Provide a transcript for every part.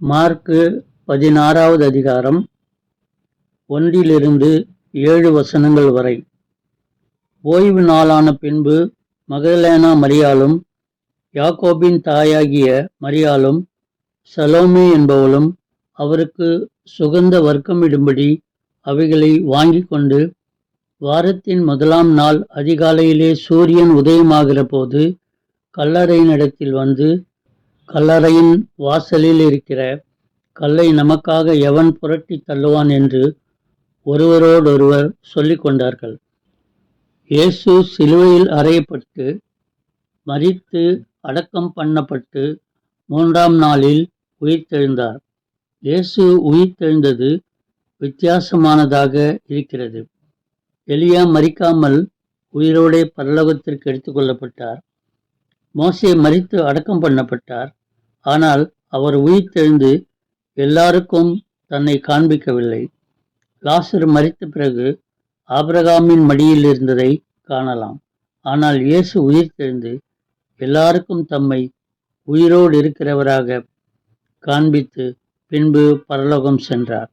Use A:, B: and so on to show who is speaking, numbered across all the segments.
A: Mark பதினாறாவது அதிகாரம் ஒன்றிலிருந்து ஏழு வசனங்கள் வரை. ஓய்வு நாளான பின்பு மகதலேனா மரியாலும் யாக்கோபின் தாயாகிய மரியாலும் சலோமே என்பவளும் அவருக்கு சுகந்த வர்க்கமிடும்படி அவைகளை வாங்கி கொண்டு வாரத்தின் முதலாம் நாள் அதிகாலையிலே சூரியன் உதயமாகிற போது கல்லறையினிடத்தில் வந்து கல்லறையின் வாசலில் இருக்கிற கல்லை நமக்காக எவன் புரட்டி தள்ளுவான் என்று ஒருவரோடொருவர் சொல்லிக் கொண்டார்கள். இயேசு சிலுவையில் அறையப்பட்டு மறித்து அடக்கம் பண்ணப்பட்டு மூன்றாம் நாளில் உயிர்த்தெழுந்தார். இயேசு உயிர்த்தெழுந்தது வித்தியாசமானதாக இருக்கிறது. எலியா மறிக்காமல் உயிரோடே பரலோகத்திற்கு எடுத்துக்கொள்ளப்பட்டார் மோசே மறித்து அடக்கம் பண்ணப்பட்டார். ஆனால் அவர் உயிர்த்தெழுந்து எல்லாருக்கும் தன்னை காண்பிக்கவில்லை. லாசர் மறித்த பிறகு ஆபிரகாமின் மடியில் இருந்ததை காணலாம். ஆனால் இயேசு உயிர்த்தெழுந்து எல்லாருக்கும் தம்மை உயிரோடு இருக்கிறவராக காண்பித்து பின்பு பரலோகம் சென்றார்.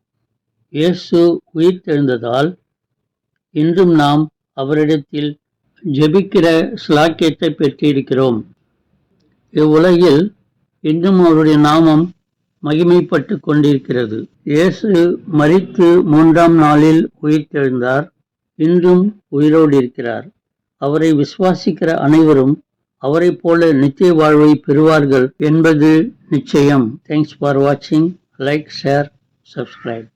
A: இயேசு உயிர்த்தெழுந்ததால் இன்றும் நாம் அவரிடத்தில் ஜெபிக்கிற ஸ்லாக்கியத்தை பெற்றிருக்கிறோம். இவ்வுலகில் இன்னும் அவருடைய நாமம் மகிமைப்பட்டு கொண்டிருக்கிறது. இயேசு மறித்து மூன்றாம் நாளில் உயிர்த்தெழுந்தார். இன்றும் உயிரோடு இருக்கிறார். அவரை விசுவாசிக்கிற அனைவரும் அவரை போல நித்திய வாழ்வை பெறுவார்கள் என்பது நிச்சயம். தேங்க்ஸ் ஃபார் வாட்சிங் லைக் ஷேர் சப்ஸ்கிரைப்